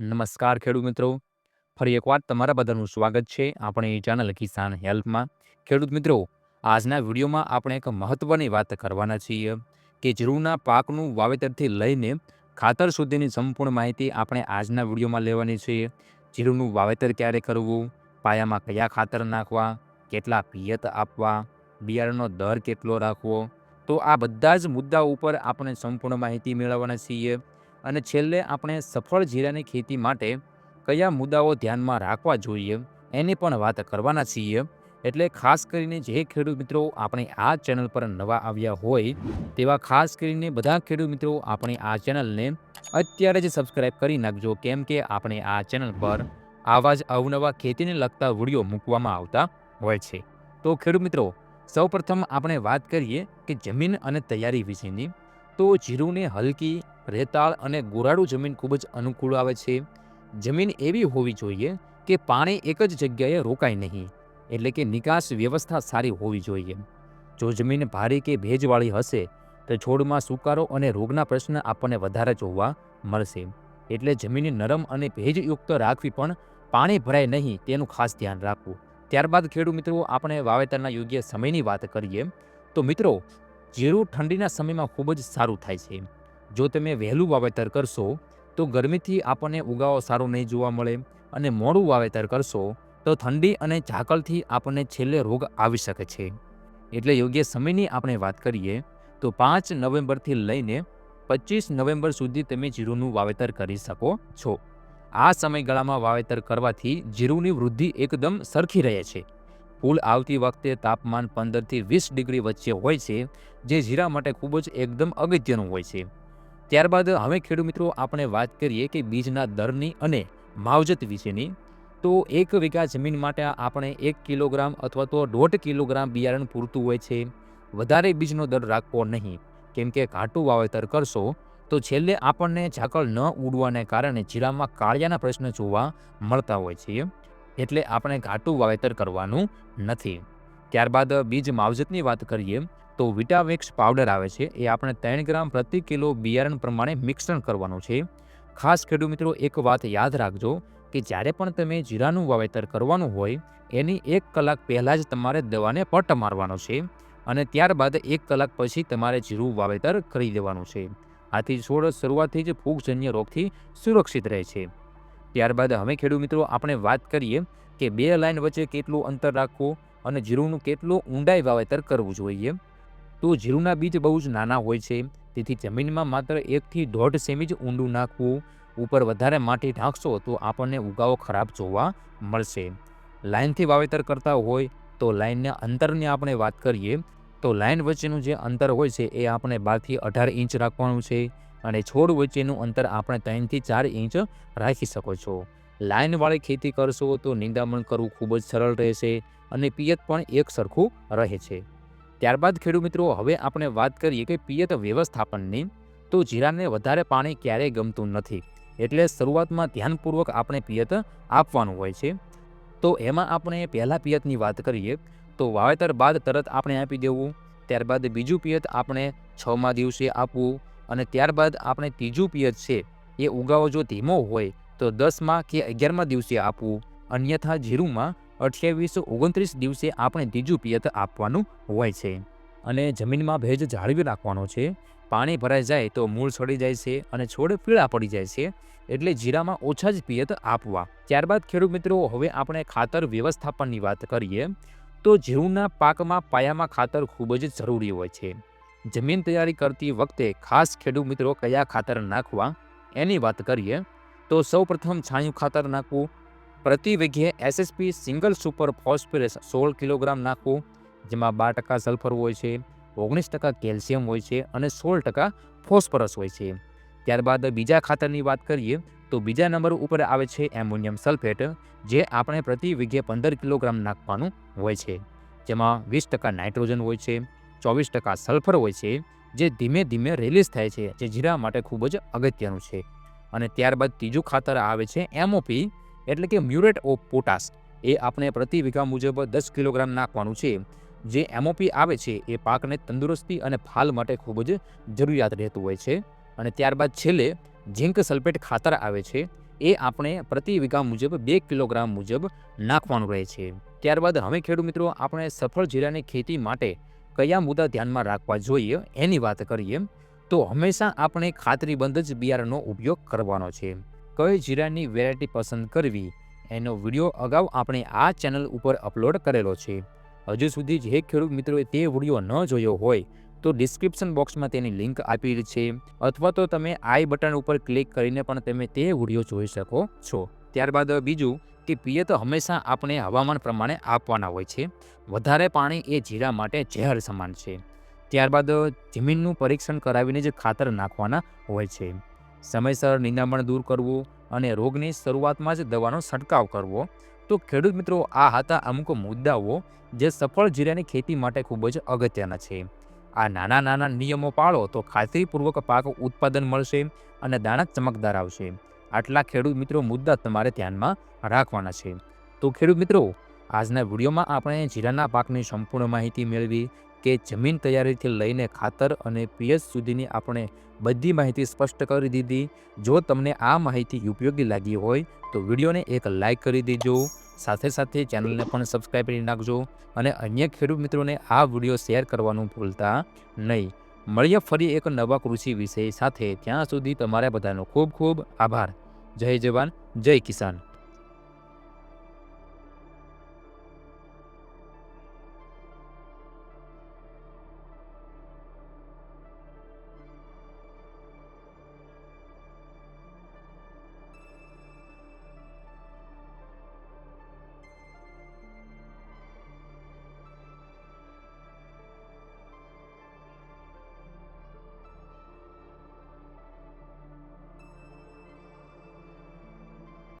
નમસ્કાર ખેડૂત મિત્રો. ફરી એકવાર તમારા બધાનું સ્વાગત છે આપણી ચેનલ કિસાન હેલ્પમાં. ખેડૂત મિત્રો, આજના વિડીયોમાં આપણે એક મહત્ત્વની વાત કરવાના છીએ કે જીરુના પાકનું વાવેતરથી લઈને ખાતર સુધીની સંપૂર્ણ માહિતી આપણે આજના વિડીયોમાં લેવાની છે. જીરુનું વાવેતર ક્યારે કરવું, પાયામાં કયા ખાતર નાખવા, કેટલા પિયત આપવા, બિયારણનો દર કેટલો રાખવો, તો આ બધા જ મુદ્દા ઉપર આપણે સંપૂર્ણ માહિતી મેળવવાના છીએ. અને છેલ્લે આપણે સફળ જીરાની ખેતી માટે કયા મુદ્દાઓ ધ્યાનમાં રાખવા જોઈએ એની પણ વાત કરવાના છીએ. એટલે ખાસ કરીને જે ખેડૂત મિત્રો આપણે આ ચેનલ પર નવા આવ્યા હોય, તેવા ખાસ કરીને બધા ખેડૂત મિત્રો આપણે આ ચેનલને અત્યારે જ સબસ્ક્રાઇબ કરી નાખજો. કેમ કે આપણે આ ચેનલ પર આવા જ અવનવા ખેતીને લગતા વીડિયો મૂકવામાં આવતા હોય છે. તો ખેડૂત મિત્રો, સૌપ્રથમ આપણે વાત કરીએ કે જમીન અને તૈયારી વિશેની. તો જીરુને હલકી રેતાળ અને ગોરાડુ જમીન ખૂબ જ અનુકૂળ આવે છે. જમીન એવી હોવી જોઈએ કે પાણી એક જ જગ્યાએ રોકાય નહીં, એટલે કે નિકાસ વ્યવસ્થા સારી હોવી જોઈએ. જો જમીન ભારી કે ભેજવાળી હશે, તો છોડમાં સુકારો અને રોગના પ્રશ્ન આપણને વધારે જોવા મળશે. એટલે જમીન નરમ અને ભેજયુક્ત રાખવી પણ પાણી ભરાય નહીં તેનું ખાસ ધ્યાન રાખવું. ત્યારબાદ ખેડૂત મિત્રો, આપણે વાવેતરના યોગ્ય સમયની વાત કરીએ. તો મિત્રો, જીરું ઠંડીના સમયમાં ખૂબ જ સારું થાય છે. જો તમે વહેલું વાવેતર કરશો, તો ગરમીથી આપણને ઉગાવો સારો નહીં જોવા મળે અને મોડું વાવેતર કરશો, તો ઠંડી અને ઝાકળથી આપણને છેલ્લે રોગ આવી શકે છે. એટલે યોગ્ય સમયની આપણે વાત કરીએ, તો પાંચ નવેમ્બરથી લઈને પચીસ નવેમ્બર સુધી તમે જીરુંનું વાવેતર કરી શકો છો. આ સમયગાળામાં વાવેતર કરવાથી જીરુંની વૃદ્ધિ એકદમ સરખી રહે છે. ફૂલ આવતી વખતે તાપમાન પંદરથી વીસ ડિગ્રી વચ્ચે હોય છે, જે જીરા માટે ખૂબ જ એકદમ અગત્યનું હોય છે. ત્યારબાદ હવે ખેડૂત મિત્રો, આપણે વાત કરીએ કે બીજના દરની અને માવજત વિશેની. તો એક વીઘા જમીન માટે આપણે એક કિલોગ્રામ અથવા તો દોઢ કિલોગ્રામ બિયારણ પૂરતું હોય છે. વધારે બીજનો દર રાખવો નહીં. કેમ કે ઘાટું વાવેતર કરશો, તો છેલ્લે આપણને ઝાકળ ન ઉડવાને કારણે જીરામાં કાળિયાના પ્રશ્ન જોવા મળતા હોય છે. એટલે આપણે ઘાટું વાવેતર કરવાનું નથી. ત્યારબાદ બીજ માવજતની વાત કરીએ તો વિટાવેક્સ પાવડર આવે છે. એ આપણે ત્રણ ગ્રામ પ્રતિ કિલો બિયારણ પ્રમાણે મિશ્રણ કરવાનું છે. ખાસ ખેડૂત મિત્રો, એક વાત યાદ રાખજો કે જ્યારે પણ તમે જીરાનું વાવેતર કરવાનું હોય, એની એક કલાક પહેલાં જ તમારે દવાને પટ મારવાનો છે અને ત્યારબાદ એક કલાક પછી તમારે જીરું વાવેતર કરી દેવાનું છે. આથી છોડ શરૂઆતથી જ ફૂગજન્ય રોગથી સુરક્ષિત રહે છે. ત્યારબાદ હવે ખેડૂત મિત્રો, આપણે વાત કરીએ કે બે લાઇન વચ્ચે કેટલું અંતર રાખવું અને જીરુંનું કેટલું ઊંડાઈ વાવેતર કરવું જોઈએ. તો જીરુંના બીજ બહુ જ નાના હોય છે. તેથી જમીનમાં માત્ર એકથી દોઢ સેમી જ ઊંડું નાખવું, ઉપર વધારે માટી ઢાંકશો તો આપણને ઉગાવો ખરાબ જોવા મળશે. લાઇનથી વાવેતર કરતા હોય તો લાઇનના અંતરની આપણે વાત કરીએ, તો લાઇન વચ્ચેનું જે અંતર હોય છે એ આપણે બારથી અઢાર ઇંચ રાખવાનું છે અને છોડ વચ્ચેનું અંતર આપણે ત્રણથી ચાર ઇંચ રાખી શકો છો. લાઇનવાળી ખેતી કરશો તો નિંદામણ કરવું ખૂબ જ સરળ રહેશે અને પિયત પણ એક સરખું રહે છે. ત્યારબાદ ખેડૂત મિત્રો, હવે આપણે વાત કરીએ કે પિયત વ્યવસ્થાપનની. તો જીરાને વધારે પાણી ક્યારેય ગમતું નથી. એટલે શરૂઆતમાં ધ્યાનપૂર્વક આપણે પિયત આપવાનું હોય છે. તો એમાં આપણે પહેલાં પિયતની વાત કરીએ, તો વાવેતર બાદ તરત આપણે આપી દેવું. ત્યારબાદ બીજું પિયત આપણે છમા દિવસે આપવું. અને ત્યારબાદ આપણે ત્રીજું પિયત છે, એ ઉગાવો જો ધીમો હોય, તો દસમાં કે અગિયારમા દિવસે આપવું. અન્યથા જીરુમાં અઠ્યાવીસ ઓગણત્રીસ દિવસે આપણે ત્રીજું પિયત આપવાનું હોય છે. અને જમીનમાં ભેજ જાળવી રાખવાનો છે. પાણી ભરાઈ જાય તો મૂળ સડી જાય છે અને છોડ પીળા પડી જાય છે. એટલે જીરામાં ઓછા જ પિયત આપવા. ત્યારબાદ ખેડૂત મિત્રો, હવે આપણે ખાતર વ્યવસ્થાપનની વાત કરીએ. તો જીરુના પાકમાં પાયામાં ખાતર ખૂબ જ જરૂરી હોય છે. જમીન તૈયારી કરતી વખતે ખાસ ખેડૂત મિત્રો કયા ખાતર નાખવા? એની વાત કરીએ. તો સૌપ્રથમ છાણિયું ખાતર નાખવું. પ્રતિ વીઘે એસએસપી સિંગલ સુપર ફોસ્ફરસ સોળ કિલોગ્રામ નાખવું, જેમાં બાર ટકા સલ્ફર હોય છે, ઓગણીસ ટકા કેલ્શિયમ હોય છે અને સોળ ટકા ફોસ્ફરસ હોય છે. ત્યારબાદ બીજા ખાતરની વાત કરીએ, તો બીજા નંબર ઉપર આવે છે એમોનિયમ સલ્ફેટ જે આપણે પ્રતિ વીઘે પંદર કિલોગ્રામ નાખવાનું હોય છે. જેમાં વીસ ટકા નાઇટ્રોજન હોય છે, ચોવીસ ટકા સલ્ફર હોય છે, જે ધીમે ધીમે રિલીઝ થાય છે, જે જીરા માટે ખૂબ જ અગત્યનું છે. અને ત્યારબાદ ત્રીજું ખાતર આવે છે એમઓપી એટલે કે મ્યુરેટ ઓફ પોટાસ. એ આપણે પ્રતિ વીઘા મુજબ દસ કિલોગ્રામ નાખવાનું છે. જે એમઓપી આવે છે, એ પાકને તંદુરસ્તી અને ફાલ માટે ખૂબ જ જરૂરિયાત રહેતું હોય છે. અને ત્યારબાદ છેલ્લે ઝીંક સલ્ફેટ ખાતર આવે છે. એ આપણે પ્રતિ વીઘા મુજબ બે કિલોગ્રામ મુજબ નાખવાનું રહે છે. ત્યારબાદ હવે ખેડૂત મિત્રો, આપણે સફળ જીરાની ખેતી માટે કયા મુદ્દા ધ્યાનમાં રાખવા જોઈએ એની વાત કરીએ. તો હંમેશા આપણે ખાતરીબંધ જ બિયારણનો ઉપયોગ કરવાનો છે. કઈ જીરાની વેરાયટી પસંદ કરવી, એનો વીડિયો અગાઉ આપણે આ ચેનલ ઉપર અપલોડ કરેલો છે. હજુ સુધી જે ખેડૂત મિત્રોએ તે વીડિયો ન જોયો હોય, તો ડિસ્ક્રિપ્શન બોક્સમાં તેની લિંક આપેલી છે, અથવા તો તમે આઈ બટન ઉપર ક્લિક કરીને પણ તમે તે વીડિયો જોઈ શકો છો. ત્યારબાદ બીજું કે પિયત હંમેશા આપણે હવામાન પ્રમાણે આપવાના હોય છે. વધારે પાણી એ જીરા માટે ઝેર સમાન છે. ત્યારબાદ જમીનનું પરીક્ષણ કરાવીને જ ખાતર નાખવાના હોય છે. સમયસર નિંદામણ દૂર કરવું અને રોગની શરૂઆતમાં જ દવાનો છંટકાવ કરવો. તો ખેડૂત મિત્રો, આ હતા અમુક મુદ્દાઓ જે સફળ જીરાની ખેતી માટે ખૂબ જ અગત્યના છે. આ નાના નાના નિયમો પાળો તો ખાતરીપૂર્વક પાક ઉત્પાદન મળશે અને દાણા ચમકદાર આવશે. આટલા ખેડૂત મિત્રો મુદ્દા તમારે ધ્યાનમાં રાખવાના છે. તો ખેડૂત મિત્રો, આજના વિડીયોમાં આપણે જીરાના પાકની સંપૂર્ણ માહિતી મેળવી કે જમીન તૈયારીથી લઈને ખાતર અને પીએચ સુધીની આપણે બધી માહિતી સ્પષ્ટ કરી દીધી. જો તમને આ માહિતી ઉપયોગી લાગી હોય, તો વિડીયોને એક લાઇક કરી દેજો. સાથે સાથે ચેનલને પણ સબસ્ક્રાઈબ કરી નાખજો અને અન્ય ખેડૂત મિત્રોને આ વીડિયો શેર કરવાનું ભૂલતા નહીં. મળીએ ફરી એક નવા કૃષિ વિષય સાથે. ત્યાં સુધી તમારા બધાનો ખૂબ ખૂબ આભાર. જય જવાન, જય કિસાન.